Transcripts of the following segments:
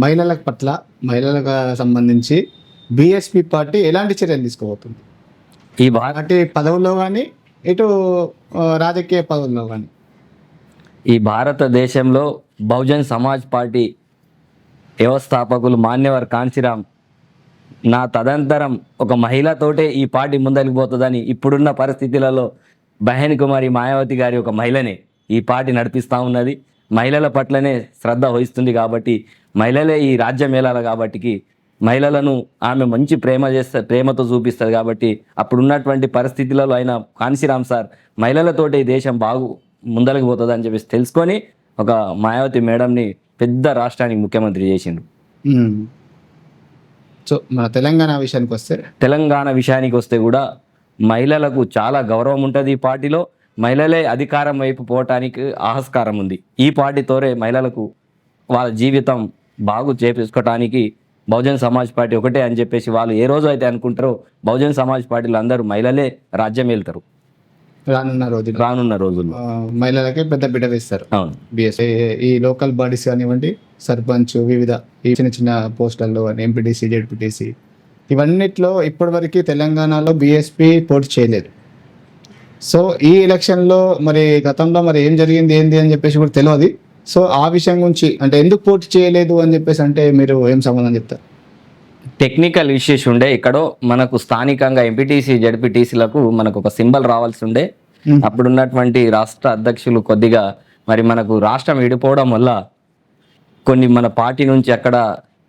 మహిళల పట్ల మహిళలకు సంబంధించి బీఎస్పీ పార్టీ ఎలాంటి చర్యలు తీసుకోబోతుంది? ఈ పార్టీ పదవుల్లో కానీ ఇటు రాజకీయ పదవుల్లో కానీ ఈ భారతదేశంలో బహుజన్ సమాజ్ పార్టీ వ్యవస్థాపకులు మాన్యవర్ కాంచీరామ్ నా తదనంతరం ఒక మహిళతోటే ఈ పార్టీ ముందరికి పోతుందని ఇప్పుడున్న పరిస్థితులలో బహన్ కుమారి మాయావతి గారి ఒక మహిళనే ఈ పార్టీ నడిపిస్తూ ఉన్నది. మహిళల పట్లనే శ్రద్ధ వహిస్తుంది కాబట్టి మహిళలే ఈ రాజ్యం ఏలాలి కాబట్టికి మహిళలను ఆమె మంచి ప్రేమ చేస్తే ప్రేమతో చూపిస్తుంది కాబట్టి అప్పుడున్నటువంటి పరిస్థితులలో అయిన కాన్సీరామ్ సార్ మహిళలతోటి ఈ దేశం బాగు ముందరికి పోతుంది అని చెప్పేసి తెలుసుకొని ఒక మాయావతి మేడంని పెద్ద రాష్ట్రానికి ముఖ్యమంత్రి చేసిండు. సో మన తెలంగాణ విషయానికి వస్తే? తెలంగాణ విషయానికి వస్తే కూడా మహిళలకు చాలా గౌరవం ఉంటుంది ఈ పార్టీలో. మహిళలే అధికారం వైపు పోవటానికి ఆస్కారం ఉంది. ఈ పార్టీతోనే మహిళలకు వాళ్ళ జీవితం బాగు చేపించుకోవటానికి బహుజన్ సమాజ్ పార్టీ ఒకటే అని చెప్పేసి వాళ్ళు ఏ రోజు అయితే అనుకుంటారో బహుజన్ సమాజ్ పార్టీలో అందరూ మహిళలే రాజ్యం వెళ్తారు రానున్న రోజుల్లో. రానున్న రోజుల్లో. మహిళలకి పెద్ద బిడ్డ వేస్తారు. అవును. ఈ లోకల్ బాడీస్ కానివ్వండి సర్పంచ్ వివిధ ఈ చిన్న చిన్న పోస్టుల్లో ఎంపీటీసీ జెడ్పీటీసీ ఇవన్నిట్లో ఇప్పటివరకు తెలంగాణలో బీఎస్పీ పోటీ చేయలేదు. సో ఈ ఎలక్షన్లో మరి గతంలో మరి ఏం జరిగింది ఏంది అని చెప్పేసి కూడా తెలియదు సో ఆ విషయం గురించి అంటే ఎందుకు పోటీ చేయలేదు అని చెప్పేసి అంటే మీరు ఏం సమాధానం చెప్తారు? టెక్నికల్ ఇష్యూస్ ఉండే ఇక్కడో మనకు స్థానికంగా ఎంపీటీసీ జడ్పీటీసీలకు మనకు ఒక సింబల్ రావాల్సి ఉండే. అప్పుడున్నటువంటి రాష్ట్ర అధ్యక్షులు కొద్దిగా మరి మనకు రాష్ట్రం విడిపోవడం వల్ల కొన్ని మన పార్టీ నుంచి అక్కడ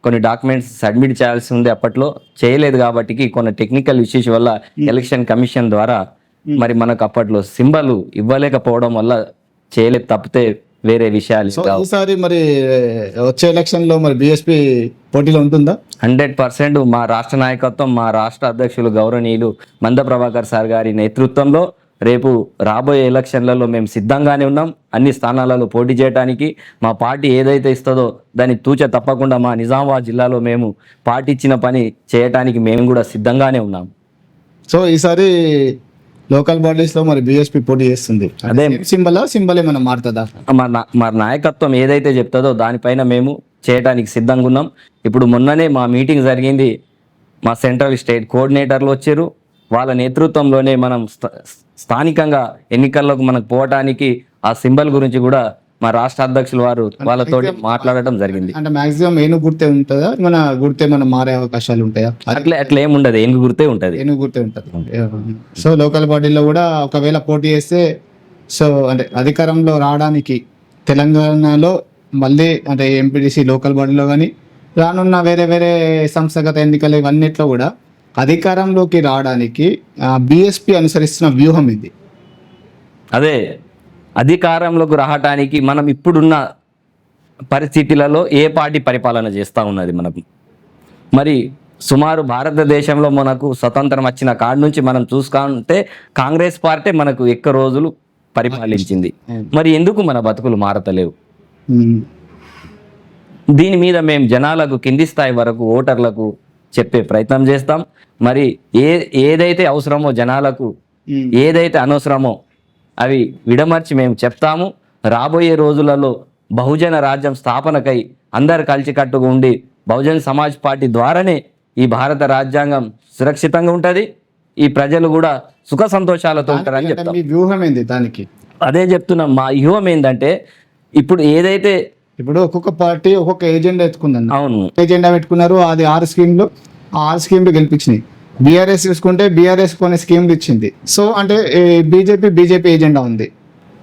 కొన్ని డాక్యుమెంట్స్ సబ్మిట్ చేయాల్సి ఉంది అప్పట్లో. చేయలేదు కాబట్టి కొన్ని టెక్నికల్ ఇష్యూస్ వల్ల ఎలక్షన్ కమిషన్ ద్వారా మరి మనకు అప్పట్లో సింబల్ ఇవ్వలేకపోవడం వల్ల చేయలేదు తప్పితే వేరే విషయాలు ఈసారి మరి వచ్చే ఎలక్షన్లో మరి బీఎస్పీ పోటీలో ఉంటుందా? హండ్రెడ్ పర్సెంట్ మా రాష్ట్ర నాయకత్వం మా రాష్ట్ర అధ్యక్షులు గౌరవనీయులు మంద ప్రభాకర్ సార్ గారి నేతృత్వంలో రేపు రాబోయే ఎలక్షన్లలో మేము సిద్ధంగానే ఉన్నాం. అన్ని స్థానాలలో పోటీ చేయడానికి మా పార్టీ ఏదైతే ఇస్తుందో దాన్ని తూచ తప్పకుండా మా నిజామాబాద్ జిల్లాలో మేము పార్టీ ఇచ్చిన పని చేయటానికి మేము కూడా సిద్ధంగానే ఉన్నాం. సో ఈసారి లోకల్ బాడీస్లో మరి బీఎస్పీ పోటీ చేస్తుంది. అదే. సింబల్ సింబల్ ఏమైనా మారుతుందా? మా నా- మా నాయకత్వం ఏదైతే చెప్తుందో దానిపైన మేము చేయడానికి సిద్ధంగా ఉన్నాం. ఇప్పుడు మొన్ననే మా మీటింగ్ జరిగింది. మా సెంట్రల్ స్టేట్ కోఆర్డినేటర్లు వచ్చారు. వాళ్ళ నేతృత్వంలోనే మనం స్థ- స్థానికంగా ఎన్నికల్లోకి మనకు పోవటానికి ఆ సింబల్ గురించి కూడా మా రాష్ట్ర అధ్యక్షులు వారు వాళ్ళతో మాట్లాడటం జరిగింది. అంటే మాక్సిమం ఏను గుర్తే ఉంటుందా? మన గుర్తే మన మారే అవకాశాలు ఉంటాయా? అట్లే అట్లా ఏముండదు. ఎంగు గుర్తే ఉంటుంది. ఏను గుర్తే ఉంటుంది. సో లోకల్ బాడీలో కూడా ఒకవేళ పోటీ చేస్తే సో అంటే అధికారంలో రావడానికి తెలంగాణలో మళ్ళీ అంటే ఎంపీటీసీ లోకల్ బాడీలో కానీ రానున్న వేరే వేరే సంస్థగత ఎన్నికలు ఇవన్నిట్లో కూడా అధికారంలోకి రావడానికి బీఎస్పీ అనుసరిస్తున్న వ్యూహం ఇది. అదే అధికారంలోకి రావటానికి మనం ఇప్పుడున్న పరిస్థితులలో ఏ పార్టీ పరిపాలన చేస్తూ ఉన్నది మనకు మరి సుమారు భారతదేశంలో మనకు స్వతంత్రం వచ్చిన కాడి నుంచి మనం చూసుకుంటే కాంగ్రెస్ పార్టీ మనకు ఎక్కువ రోజులు పరిపాలించింది. మరి ఎందుకు మన బతుకులు మారతలేవు. దీని మీద మేము జనాలకు కింది స్థాయి వరకు ఓటర్లకు చెప్పే ప్రయత్నం చేస్తాం. మరి ఏ ఏదైతే అవసరమో జనాలకు. ఏదైతే అనవసరమో అవి విడమర్చి మేము చెప్తాము. రాబోయే రోజులలో బహుజన రాజ్యం స్థాపనకై అందరు కలిసికట్టుగా ఉండి బహుజన్ సమాజ్ పార్టీ ద్వారానే ఈ భారత రాజ్యాంగం సురక్షితంగా ఉంటుంది. ఈ ప్రజలు కూడా సుఖ సంతోషాలతో ఉంటారని చెప్తాం. వ్యూహం ఏంది దానికి? అదే చెప్తున్నాం. మా వ్యూహం ఏంటంటే ఇప్పుడు ఏదైతే ఇప్పుడు ఒక్కొక్క పార్టీ ఒక్కొక్క ఏజెండా ఎత్తుకుందండి. అవును. ఏజెండా పెట్టుకున్నారు. అది ఆరు స్కీమ్లు ఆ ఆరు స్కీమ్లు గెలిపించినాయి. బీఆర్ఎస్ చూసుకుంటే బీఆర్ఎస్ కొన్ని స్కీమ్లు ఇచ్చింది. సో అంటే బీజేపీ బీజేపీ ఏజెండా ఉంది.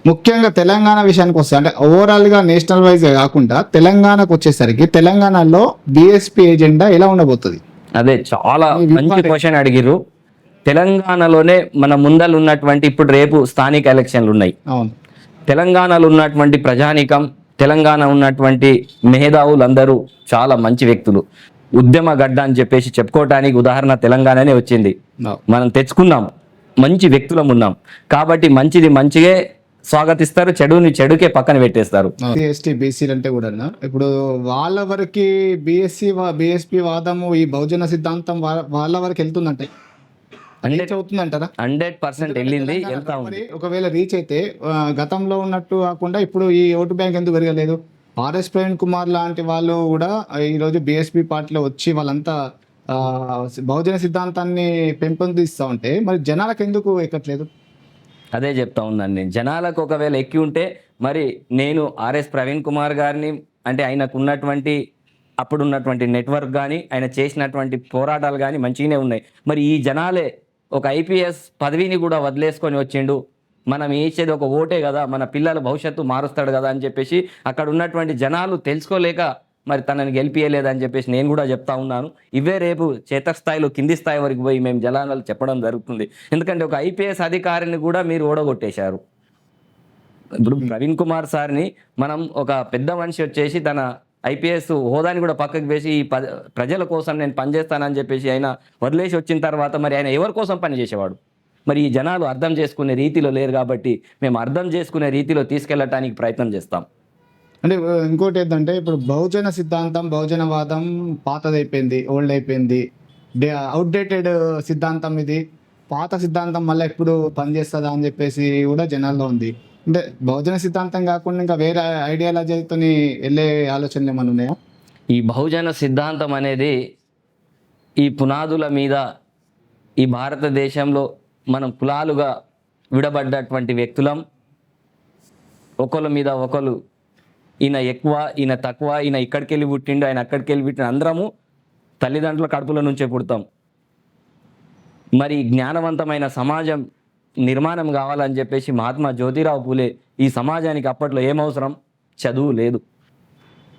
ముఖ్యంగా తెలంగాణ విషయానికి వస్తే అంటే ఓవరాల్గా నేషనల్ వైజ్ కాకుండా తెలంగాణకు వచ్చేసరికి తెలంగాణలో బీఎస్పీ ఏజెండా ఎలా ఉండబోతుంది? అదే చాలా మంచి క్వశ్చన్ అడిగిర్రు. తెలంగాణలోనే మన ముందలు ఉన్నటువంటి ఇప్పుడు రేపు స్థానిక ఎలక్షన్లు ఉన్నాయి. అవును. తెలంగాణలో ఉన్నటువంటి ప్రజానీకం తెలంగాణ ఉన్నటువంటి మేధావులందరూ చాలా మంచి వ్యక్తులు. ఉద్యమ గడ్డ అని చెప్పేసి చెప్పుకోవటానికి ఉదాహరణ తెలంగాణనే వచ్చింది. మనం తెచ్చుకున్నాం. మంచి వ్యక్తులం ఉన్నాం. కాబట్టి మంచిది మంచిగే స్వాగతిస్తారు చెడుని చెడుకే పక్కన పెట్టేస్తారు. ఎస్టీ బీసీలు అంటే కూడా ఇప్పుడు వాళ్ళ వరకు బిఎస్సి బిఎస్పి వాదము ఈ బహుజన సిద్ధాంతం వాళ్ళ వరకు వెళ్తుందంటే? రీచ్ అవుతుందంటారా? హండ్రెడ్ పర్సెంట్ వెళ్ళింది ఒకవేళ రీచ్ అయితే గతంలో ఉన్నట్టు కాకుండా ఇప్పుడు ఈ ఓటు బ్యాంక్ ఎందుకు పెరగలేదు? ఆర్ఎస్ ప్రవీణ్ కుమార్ లాంటి వాళ్ళు కూడా ఈరోజు బీఎస్పీ పార్టీలో వచ్చి వాళ్ళంతా బహుజన సిద్ధాంతాన్ని పెంపొందిస్తూ ఉంటే మరి జనాలకు ఎందుకు ఎక్కట్లేదు? అదే చెప్తా ఉన్నాను నేను జనాలకు ఒకవేళ ఎక్కి ఉంటే మరి నేను ఆర్ఎస్ ప్రవీణ్ కుమార్ గారిని అంటే ఆయనకు ఉన్నటువంటి అప్పుడు ఉన్నటువంటి నెట్వర్క్ కానీ ఆయన చేసినటువంటి పోరాటాలు కానీ మంచిగానే ఉన్నాయి. మరి ఈ జనాలే ఒక ఐపీఎస్ పదవిని కూడా వదిలేసుకొని వచ్చిండు. మనం వేసేది ఒక ఓటే కదా మన పిల్లల భవిష్యత్తు మారుస్తాడు కదా అని చెప్పేసి అక్కడ ఉన్నటువంటి జనాలు తెలుసుకోలేక మరి తనని గెలిపియలేదని చెప్పేసి నేను కూడా చెప్తా ఉన్నాను. ఇవే రేపు చేతస్థాయిలో కింది స్థాయి వరకు పోయి మేము జనాలు చెప్పడం జరుగుతుంది. ఎందుకంటే ఒక ఐపీఎస్ అధికారిని కూడా మీరు ఓడగొట్టేశారు. ఇప్పుడు ప్రవీణ్ కుమార్ సార్ని మనం ఒక పెద్ద మనిషి వచ్చేసి తన ఐపీఎస్ హోదాని కూడా పక్కకు వేసి ఈ ప్రజల కోసం నేను పనిచేస్తానని చెప్పేసి ఆయన వదిలేసి వచ్చిన తర్వాత మరి ఆయన ఎవరి కోసం పనిచేసేవాడు? మరి ఈ జనాలు అర్థం చేసుకునే రీతిలో లేరు కాబట్టి మేము అర్థం చేసుకునే రీతిలో తీసుకెళ్ళటానికి ప్రయత్నం చేస్తాం. అంటే ఇంకోటి ఏంటంటే ఇప్పుడు బహుజన సిద్ధాంతం బహుజనవాదం పాతదైపోయింది ఓల్డ్ అయిపోయింది అవుట్డేటెడ్ సిద్ధాంతం ఇది. పాత సిద్ధాంతం మళ్ళీ ఎప్పుడు పనిచేస్తుందా అని చెప్పేసి కూడా జనాల్లో ఉంది. అంటే బహుజన సిద్ధాంతం కాకుండా ఇంకా వేరే ఐడియాలజీతో వెళ్ళే ఆలోచనలు ఏమైనా ఉన్నాయా? ఈ బహుజన సిద్ధాంతం అనేది ఈ పునాదుల మీద ఈ భారతదేశంలో మనం కులాలుగా విడబడ్డటువంటి వ్యక్తులం. ఒకళ్ళ మీద ఒకరు ఈయన ఎక్కువ ఈయన తక్కువ ఈయన ఇక్కడికి వెళ్ళి పుట్టిండు ఆయన అక్కడికి వెళ్ళి పుట్టిన అందరము తల్లిదండ్రుల కడుపుల నుంచే పుడతాం. మరి జ్ఞానవంతమైన సమాజం నిర్మాణం కావాలని చెప్పేసి మహాత్మా జ్యోతిరావు పూలే ఈ సమాజానికి అప్పట్లో ఏమవసరం చదువు లేదు.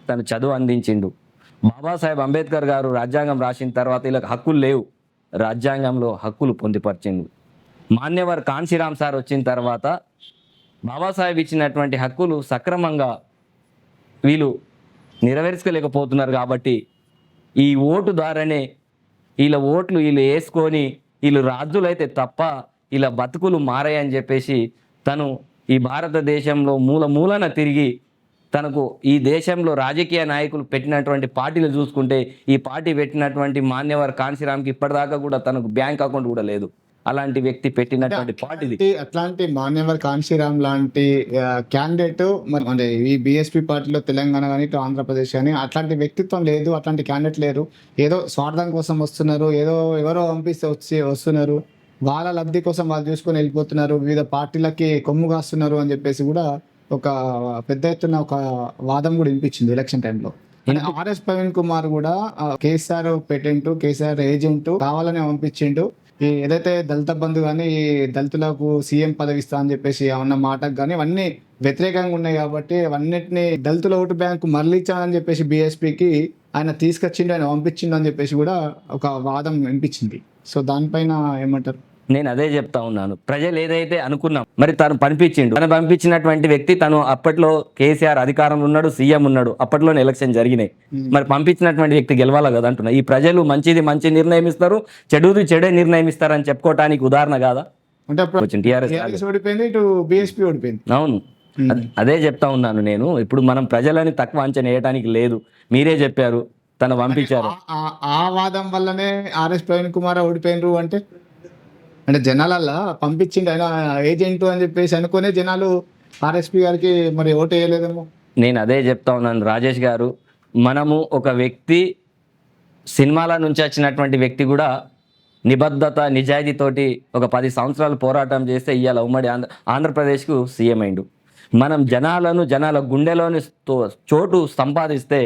తను చదువు అందించిండు. బాబాసాహెబ్ అంబేద్కర్ గారు రాజ్యాంగం రాసిన తర్వాత వీళ్ళకి హక్కులు లేవు. రాజ్యాంగంలో హక్కులు పొందుపరిచిండు. మాన్యవర్ కాన్సీరామ్ సార్ వచ్చిన తర్వాత బాబాసాహెబ్ ఇచ్చినటువంటి హక్కులు సక్రమంగా వీళ్ళు నెరవేర్చుకోలేకపోతున్నారు కాబట్టి ఈ ఓటు ద్వారానే వీళ్ళ ఓట్లు వీళ్ళు వేసుకొని వీళ్ళు రాజులైతే తప్ప ఇలా బతుకులు మారాయని చెప్పేసి తను ఈ భారతదేశంలో మూల మూలన తిరిగి తనకు ఈ దేశంలో రాజకీయ నాయకులు పెట్టినటువంటి పార్టీలు చూసుకుంటే ఈ పార్టీ పెట్టినటువంటి మాన్యవర్ కాన్సీరామ్కి ఇప్పటిదాకా కూడా తనకు బ్యాంక్ అకౌంట్ కూడా లేదు. అలాంటి వ్యక్తి పెట్టినటువంటి పార్టీది. అట్లాంటి- అట్లాంటి మాన్యవర్ కాన్షీరామ్ లాంటి క్యాండిడేట్ అంటే ఈ బీఎస్పీ పార్టీలో తెలంగాణ కానీ ఇటు ఆంధ్రప్రదేశ్ కానీ అట్లాంటి వ్యక్తిత్వం లేదు అట్లాంటి క్యాండిడేట్ లేరు. ఏదో స్వార్థం కోసం వస్తున్నారు ఏదో ఎవరో పంపిస్తే వచ్చి వస్తున్నారు. వాళ్ళ లబ్ధి కోసం వాళ్ళు చూసుకొని వెళ్ళిపోతున్నారు వివిధ పార్టీలకి కొమ్ము కాస్తున్నారు అని చెప్పేసి కూడా ఒక పెద్ద ఎత్తున ఒక వాదం కూడా వినిపించింది ఎలక్షన్ టైంలో. ఆర్ఎస్ ప్రవీణ్ కుమార్ కూడా కేసీఆర్ పేటెంట్ కేసీఆర్ ఏజెంట్ కావాలని పంపించిండు. ఈ ఏదైతే దళిత బంధు కానీ ఈ దళితులకు సీఎం పదవి ఇస్తా అని చెప్పేసి ఉన్న మాటకు కానీ అవన్నీ వ్యతిరేకంగా ఉన్నాయి కాబట్టి అవన్నిటిని దళితుల ఓటు బ్యాంకు మరలిచ్చానని చెప్పేసి బీఎస్పీకి ఆయన తీసుకొచ్చిండు ఆయన పంపించిండు అని చెప్పేసి కూడా ఒక వాదం వినిపించింది. సో దానిపైన ఏమంటారు? నేను అదే చెప్తా ఉన్నాను. ప్రజలు ఏదైతే అనుకున్నాం మరి తను పంపించిండు. తను పంపించినటువంటి వ్యక్తి తను అప్పట్లో కేసీఆర్ అధికారంలో ఉన్నాడు సీఎం ఉన్నాడు. అప్పట్లోనే ఎలక్షన్ జరిగినాయి. మరి పంపించినటువంటి వ్యక్తి గెలవాలా కదా అంటున్నా. ఈ ప్రజలు మంచిది మంచి నిర్ణయం ఇస్తారు చెడుది చెడే నిర్ణయం ఇస్తారని చెప్పుకోవటానికి ఉదాహరణ కాదా? అంటే అప్పుడు వచ్చింది టీఆర్ఎస్ టీఆర్ఎస్ ఓడిపోయింది ఇటు బీఎస్పీ ఓడిపోయింది. అవును. అద- చెప్తా ఉన్నాను నేను. ఇప్పుడు మనం ప్రజలని తక్కువ అంచనా వేయడానికి లేదు. మీరే చెప్పారు తను పంపించారు. ఆ- ఆ- ఆ వాదం వల్లనే ఆర్ఎస్ ప్రవీణ్ కుమార్ ఓడిపోయినరు అంటే అంటే జనాలల్లా పంపించిండు ఆయన ఏజెంట్ అని చెప్పేసి అనుకునే జనాలు ఆర్ఎస్పి గారికి మరి ఓటు వేయలేదేమో? నేను అదే చెప్తా ఉన్నాను. రాజేష్ గారు మనము ఒక వ్యక్తి సినిమాల నుంచి వచ్చినటువంటి వ్యక్తి కూడా నిబద్ధత నిజాయితీతోటి ఒక పది సంవత్సరాలు పోరాటం చేస్తే ఇవాళ ఉమ్మడి ఆంధ్ర ఆంధ్రప్రదేశ్కు సీఎం అయిండు. మనం జనాలను జనాల గుండెలోని చోటు సంపాదిస్తే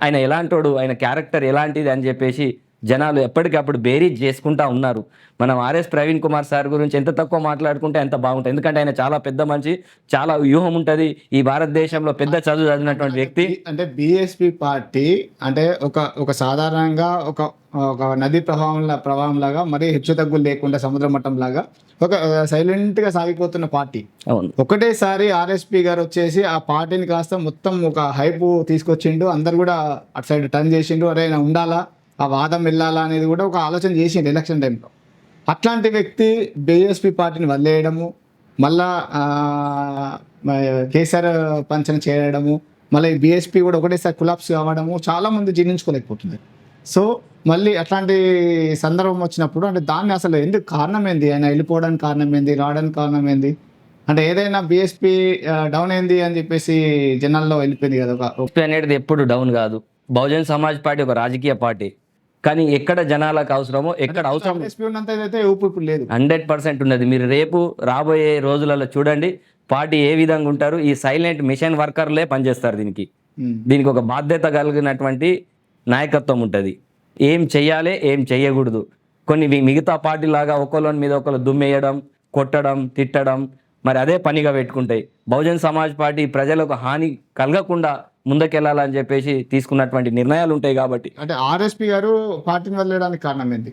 ఆయన ఎలాంటోడు ఆయన క్యారెక్టర్ ఎలాంటిది అని చెప్పేసి జనాలు ఎప్పటికప్పుడు బేరీజ్ చేసుకుంటా ఉన్నారు. మనం ఆర్ఎస్ ప్రవీణ్ కుమార్ సార్ గురించి ఎంత తక్కువ మాట్లాడుకుంటే ఎంత బాగుంటుంది. ఎందుకంటే ఆయన చాలా పెద్ద మనిషి చాలా వ్యూహం ఉంటుంది. ఈ భారతదేశంలో పెద్ద చదువు చదివినటువంటి వ్యక్తి. అంటే బీఎస్పీ పార్టీ అంటే ఒక ఒక సాధారణంగా ఒక ఒక నది ప్రవాహం ప్రవాహం లాగా మరి హెచ్చు తగ్గులు లేకుండా సముద్ర మట్టం లాగా ఒక సైలెంట్గా సాగిపోతున్న పార్టీ. అవును. ఒకటేసారి ఆర్ఎస్పీ గారు వచ్చేసి ఆ పార్టీని కాస్త మొత్తం ఒక హైప్ తీసుకొచ్చిండు. అందరు కూడా అటు సైడ్ టర్న్ చేసిండు. అరే ఉండాలా? ఆ వాదం వెళ్ళాలా అనేది కూడా ఒక ఆలోచన చేసిండు ఎలక్షన్ టైంలో అట్లాంటి వ్యక్తి బీఎస్పీ పార్టీని వదిలేయడము మళ్ళా కేసీఆర్ పంచన చేయడము మళ్ళీ బీఎస్పీ కూడా ఒకటేసారి కులాప్స్ కావడము చాలా మంది జీర్ణించుకోలేకపోతుంది సో మళ్ళీ అట్లాంటి సందర్భం వచ్చినప్పుడు అంటే దాన్ని అసలు ఎందుకు కారణం ఏంది? ఆయన వెళ్ళిపోవడానికి కారణం ఏంది? రావడానికి కారణం ఏంది? అంటే ఏదైనా బీఎస్పీ డౌన్ అయింది అని చెప్పేసి జనాల్లో వెళ్ళిపోయింది కదా ఒక అనేది ఎప్పుడు డౌన్ కాదు. బహుజన్ సమాజ్ పార్టీ ఒక రాజకీయ పార్టీ. కానీ ఎక్కడ జనాలకు అవసరమో ఎక్కడ అవసరం ఇప్పుడు లేదు. హండ్రెడ్ పర్సెంట్ ఉన్నది. మీరు రేపు రాబోయే రోజులలో చూడండి పార్టీ ఏ విధంగా ఉంటారు ఈ సైలెంట్ మిషన్ వర్కర్లే పనిచేస్తారు దీనికి. దీనికి ఒక బాధ్యత కలిగినటువంటి నాయకత్వం ఉంటుంది. ఏం చెయ్యాలి ఏం చెయ్యకూడదు. కొన్ని మిగతా పార్టీ లాగా ఒకళ్ళని మీద ఒకళ్ళు దుమ్మేయడం కొట్టడం తిట్టడం మరి అదే పనిగా పెట్టుకుంటాయి. బహుజన్ సమాజ్ పార్టీ ప్రజలకు హాని కలగకుండా ముందుకెళ్ళాలని చెప్పేసి తీసుకున్నటువంటి నిర్ణయాలు ఉంటాయి కాబట్టి. అంటే ఆర్ఎస్పి గారు పార్టీని వదిలేయడానికి కారణం ఏంటి?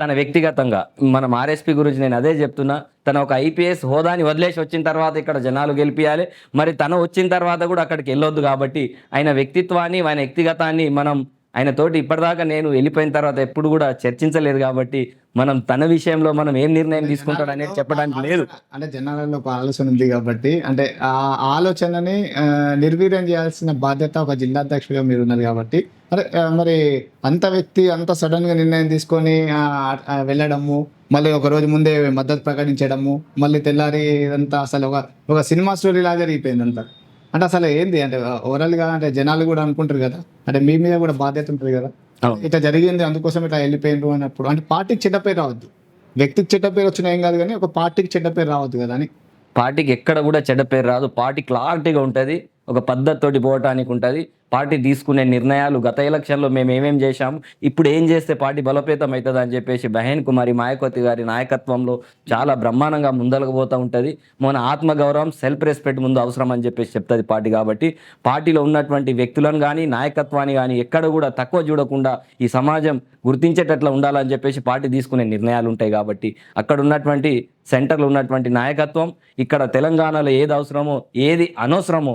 తన వ్యక్తిగతంగా మనం ఆర్ఎస్పీ గురించి నేను అదే చెప్తున్నా తన ఒక ఐపీఎస్ హోదాని వదిలేసి వచ్చిన తర్వాత ఇక్కడ జనాలు గెలిపియాలి మరి తను వచ్చిన తర్వాత కూడా అక్కడికి వెళ్ళొద్దు కాబట్టి ఆయన వ్యక్తిత్వాన్ని ఆయన వ్యక్తిగతాన్ని మనం ఆయన తోటి ఇప్పటిదాకా నేను వెళ్ళిపోయిన తర్వాత ఎప్పుడు కూడా చర్చించలేదు కాబట్టి మనం తన విషయంలో మనం ఏం నిర్ణయం తీసుకుంటాడు అనేది చెప్పడానికి లేదు. అంటే జనాలలో ఒక ఆలోచన ఉంది కాబట్టి అంటే ఆ ఆలోచనని నిర్వీర్యం చేయాల్సిన బాధ్యత ఒక జిల్లా అధ్యక్షుడిగా మీరు ఉన్నారు కాబట్టి ఆ, మరి అంత వ్యక్తి అంత సడన్గా నిర్ణయం తీసుకొని వెళ్ళడము మళ్ళీ ఒక రోజు ముందే మద్దతు ప్రకటించడము మళ్ళీ తెల్లారి ఇదంతా అసలు ఒక ఒక సినిమా స్టోరీ లాగా జరిగిపోయింది అంతా. అంటే అసలు ఏంది? అంటే ఓవరాల్గా అంటే జనాలు కూడా అనుకుంటారు కదా అంటే మీ మీద కూడా బాధ్యత ఉంటుంది కదా. ఇట్లా జరిగింది అందుకోసం ఇట్లా వెళ్ళిపోయిండ్రు అన్నప్పుడు. అంటే పార్టీకి చెడ్డ పేరు రావద్దు. వ్యక్తికి చెడ్డ పేరు వచ్చినా ఏం కాదు కానీ ఒక పార్టీకి చెడ్డ పేరు రావద్దు కదా అని. పార్టీకి ఎక్కడ కూడా చెడ్డ పేరు రాదు. పార్టీ క్లారిటీగా ఉంటుంది. ఒక పద్ధతితోటి పోవటానికి ఉంటుంది. పార్టీ తీసుకునే నిర్ణయాలు గత ఎలక్షన్లో మేము ఏమేం చేశాము ఇప్పుడు ఏం చేస్తే పార్టీ బలోపేతం అవుతుంది అని చెప్పేసి బహేన్ కుమారి మాయకోతి గారి నాయకత్వంలో చాలా బ్రహ్మాండంగా ముందరకు పోతూ ఉంటుంది. మన ఆత్మగౌరవం సెల్ఫ్ రెస్పెక్ట్ ముందు అవసరం అని చెప్పేసి చెప్తుంది పార్టీ కాబట్టి. పార్టీలో ఉన్నటువంటి వ్యక్తులను కానీ నాయకత్వాన్ని కానీ ఎక్కడ కూడా తక్కువ చూడకుండా ఈ సమాజం గుర్తించేటట్లా ఉండాలని చెప్పేసి పార్టీ తీసుకునే నిర్ణయాలు ఉంటాయి కాబట్టి. అక్కడ ఉన్నటువంటి సెంటర్లో ఉన్నటువంటి నాయకత్వం ఇక్కడ తెలంగాణలో ఏది అవసరమో ఏది అనవసరమో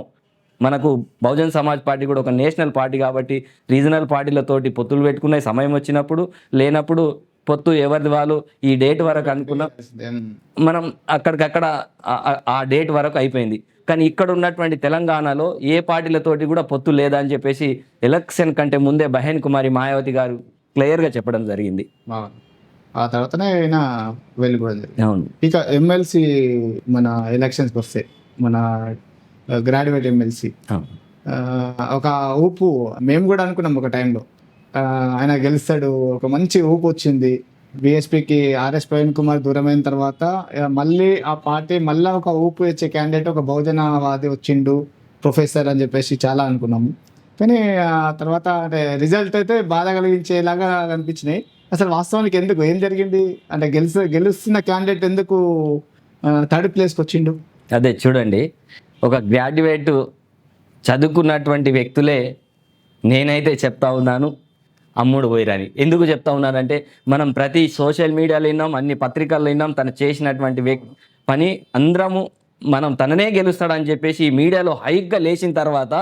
మనకు బహుజన్ సమాజ్ పార్టీ కూడా ఒక నేషనల్ పార్టీ కాబట్టి రీజనల్ పార్టీలతోటి పొత్తులు పెట్టుకునే సమయం వచ్చినప్పుడు లేనప్పుడు పొత్తు ఎవరిది వాళ్ళు? ఈ డేట్ వరకు అనుకున్నాం మనం అక్కడికక్కడ ఆ- డేట్ వరకు అయిపోయింది. కానీ ఇక్కడ ఉన్నటువంటి తెలంగాణలో ఏ పార్టీలతోటి కూడా పొత్తు లేదా అని చెప్పేసి ఎలక్షన్ కంటే ముందే బహేన్ కుమారి మాయావతి గారు క్లియర్గా చెప్పడం జరిగింది. ఆ తర్వాతనే ఆయన వెళ్ళిపోవడం జరిగింది. అవును. ఇక ఎమ్మెల్సీ మన ఎలక్షన్స్కి వస్తే మన గ్రాడ్యుయేట్ ఎమ్మెల్సీ. ఒక ఊపు మేము కూడా అనుకున్నాం ఒక టైంలో ఆయన గెలుస్తాడు ఒక మంచి ఊపు వచ్చింది. బీఎస్పీకి ఆర్ఎస్ ప్రవీణ్ కుమార్ దూరమైన తర్వాత మళ్ళీ ఆ పార్టీ మళ్ళీ ఒక ఊపు ఇచ్చే క్యాండిడేట్ ఒక బహుజనవాది వచ్చిండు ప్రొఫెసర్ అని చెప్పేసి చాలా అనుకున్నాము కానీ ఆ తర్వాత అంటే రిజల్ట్ అయితే బాధ కలిగించేలాగా కనిపించినాయి అసలు వాస్తవానికి ఎందుకు? ఏం జరిగింది? అంటే గెలుసు గెలుస్తున్న క్యాండిడేట్ ఎందుకు థర్డ్ ప్లేస్కి వచ్చిండు అదే చూడండి. ఒక గ్రాడ్యుయేట్ చదువుకున్నటువంటి వ్యక్తులే నేనైతే చెప్తా ఉన్నాను అమ్ముడు పోయిరని. ఎందుకు చెప్తా ఉన్నానంటే మనం ప్రతి సోషల్ మీడియాలో విన్నాం అన్ని పత్రికల్లో విన్నాం తను చేసినటువంటి వ్యక్ పని అందరము మనం తననే గెలుస్తాడని చెప్పేసి మీడియాలో హైక్గా లేచిన తర్వాత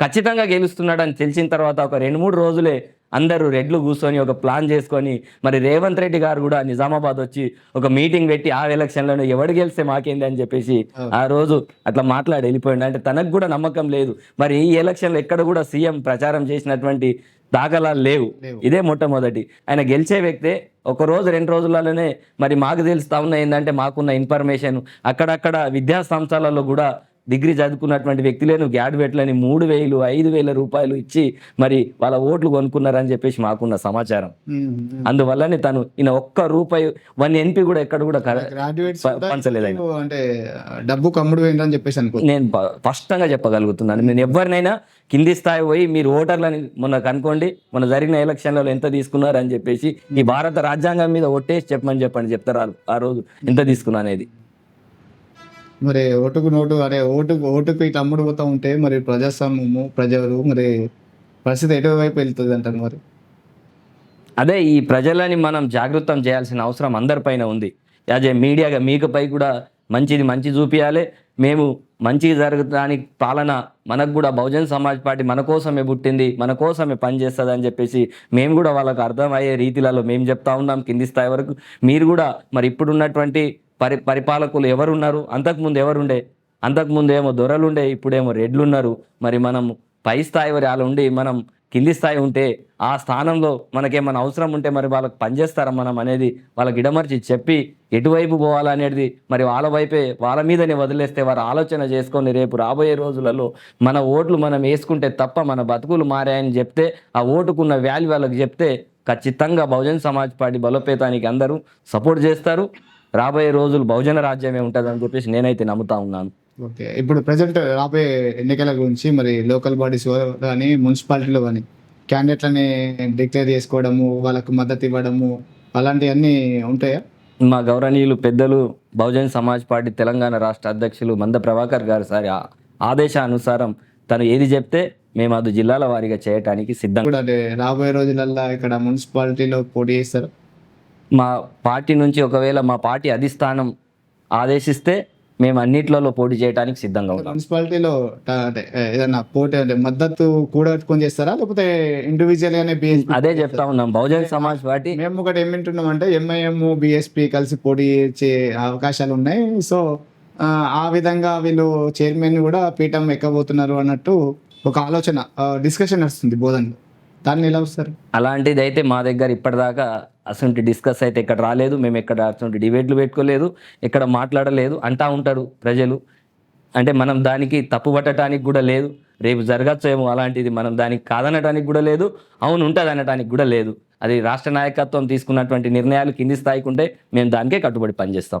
ఖచ్చితంగా గెలుస్తున్నాడని తెలిసిన తర్వాత ఒక రెండు మూడు రోజులే అందరూ రెడ్లు కూర్చొని ఒక ప్లాన్ చేసుకొని మరి రేవంత్ రెడ్డి గారు కూడా నిజామాబాద్ వచ్చి ఒక మీటింగ్ పెట్టి ఆ ఎలక్షన్లో ఎవడు గెలిస్తే మాకేంది అని చెప్పేసి ఆ. రోజు అట్లా మాట్లాడి వెళ్ళిపోయింది అంటే తనకు కూడా నమ్మకం లేదు. మరి ఈ ఎలక్షన్లో ఎక్కడ కూడా సీఎం ప్రచారం చేసినటువంటి దాఖలాలు లేవు. లేవు. ఇదే మొట్టమొదటి. ఆయన గెలిచే వ్యక్తే ఒక రోజు రెండు రోజులలోనే మరి మాకు తెలుస్తా ఉన్న ఏంటంటే మాకున్న ఇన్ఫర్మేషన్ అక్కడక్కడ విద్యా సంస్థలలో కూడా డిగ్రీ చదువుకున్నటువంటి వ్యక్తులను గ్రాడ్యుయేట్లని మూడు వేలు ఐదు వేల రూపాయలు ఇచ్చి మరి వాళ్ళ ఓట్లు కొనుక్కున్నారని చెప్పేసి మాకున్న సమాచారం. అందువల్లనే తను ఈయన ఒక్క రూపాయి వన్ ఎన్పి కూడా ఎక్కడ కూడా పంచలేదు. అంటే డబ్బు కమ్ముడు పోయిందని చెప్పేసి అనుకో. నేను స్పష్టంగా చెప్పగలుగుతున్నాను. నేను ఎవరినైనా కింది స్థాయి పోయి మీరు ఓటర్లని మొన్న కనుక్కోండి మొన్న జరిగిన ఎలక్షన్లలో ఎంత తీసుకున్నారు అని చెప్పేసి ఈ భారత రాజ్యాంగం మీద ఒట్టేసి చెప్పమని చెప్పండి చెప్తారు ఆ రోజు ఎంత తీసుకున్నా అనేది. మరి ఓటుకు నోటు అరే ఓటుకు ఓటుకు ఇట్లా అమ్ముడు పోతూ ఉంటే మరి ప్రజాస్వామ్యము ప్రజలు మరి పరిస్థితి ఎటువైపు వెళ్తుంది అంటారు మరి? అదే ఈ ప్రజలని మనం జాగృతం చేయాల్సిన అవసరం అందరిపైన ఉంది. యాజ్ ఏ మీడియాగా మీకుపై కూడా మంచిది మంచి చూపించాలి మేము మంచిగా జరగడానికి పాలన మనకు కూడా బహుజన్ సమాజ్ పార్టీ మన కోసమే పుట్టింది మన కోసమే పనిచేస్తుంది అని చెప్పేసి మేము కూడా వాళ్ళకు అర్థమయ్యే రీతిలలో మేము చెప్తా ఉన్నాం కింది స్థాయి వరకు. మీరు కూడా మరి ఇప్పుడున్నటువంటి పరి పరిపాలకులు ఎవరున్నారు? అంతకుముందు ఎవరుండే? అంతకుముందు ఏమో దొరలుండే ఇప్పుడేమో రెడ్లు ఉన్నారు మరి మనం పై స్థాయి వారి వాళ్ళు ఉండి మనం కింది స్థాయి ఉంటే ఆ స్థానంలో మనకేమైనా అవసరం ఉంటే మరి వాళ్ళకి పనిచేస్తారా మనం అనేది వాళ్ళకి ఇడమర్చి చెప్పి ఎటువైపు పోవాలనేది మరి వాళ్ళ వైపే వాళ్ళ మీదనే వదిలేస్తే వారు ఆలోచన చేసుకొని రేపు రాబోయే రోజులలో మన ఓట్లు మనం వేసుకుంటే తప్ప మన బతుకులు మారాయని చెప్తే ఆ ఓటుకున్న వాల్యూ వాళ్ళకి చెప్తే ఖచ్చితంగా బహుజన్ సమాజ్ పార్టీ బలోపేతానికి అందరూ సపోర్ట్ చేస్తారు. రాబోయే రోజులు బహుజన రాజ్యమే ఉంటుందని చెప్పేసి నేనైతే నమ్ముతా ఉన్నాను. ఓకే. ఇప్పుడు ప్రజెంట్ రాబోయే ఎన్నికల గురించి మరి లోకల్ బాడీస్ కానీ మున్సిపాలిటీలో కానీ క్యాండిడేట్లని డిక్లేర్ చేసుకోవడము వాళ్ళకు మద్దతు ఇవ్వడము అలాంటివన్నీ ఉంటాయా? మా గౌరవనీయులు పెద్దలు బహుజన్ సమాజ్ పార్టీ తెలంగాణ రాష్ట్ర అధ్యక్షులు మంద ప్రభాకర్ గారు సారి ఆదేశానుసారం తను ఏది చెప్తే మేము అది జిల్లాల వారీగా చేయటానికి అంటే రాబోయే రోజులల్లో ఇక్కడ మున్సిపాలిటీలో పోటీ చేస్తారు. మా పార్టీ నుంచి ఒకవేళ మా పార్టీ అధిష్టానం ఆదేశిస్తే మేము అన్నిట్లలో పోటీ చేయడానికి సిద్ధంగా ఉన్నాం. మున్సిపాలిటీలో అంటే ఏదన్నా పోటీ అంటే మద్దతు కూడగట్టుకొని చేస్తారా? లేకపోతే ఇండివిజువల్ గానే BSP అదే చెప్తా ఉన్నాం. బహుజన్ సమాజ్ పార్టీ మేము ఒకటి ఏం వింటున్నాం అంటే ఎంఐఎం బిఎస్పి కలిసి పోటీ చేసే అవకాశాలు ఉన్నాయి. సో ఆ, ఆ విధంగా వీళ్ళు చైర్మన్ కూడా పీఠం ఎక్కబోతున్నారు అన్నట్టు ఒక ఆలోచన డిస్కషన్ నడుస్తుంది బోధనలో. దాన్ని ఎలా వస్తారు అలాంటిది అయితే మా దగ్గర ఇప్పటిదాకా అసలు డిస్కస్ అయితే ఇక్కడ రాలేదు. మేము ఎక్కడ అటువంటి డిబేట్లు పెట్టుకోలేదు. ఎక్కడ మాట్లాడలేదు. అంటా ఉంటారు ప్రజలు. అంటే మనం దానికి తప్పు పట్టడానికి కూడా లేదు. రేపు జరగచ్చేమో అలాంటిది మనం దానికి కాదనటానికి కూడా లేదు. అవును ఉంటుంది అనటానికి కూడా లేదు. అది రాష్ట్ర నాయకత్వం తీసుకున్నటువంటి నిర్ణయాలు కింది స్థాయికి ఉంటే మేము దానికే కట్టుబడి పనిచేస్తాం.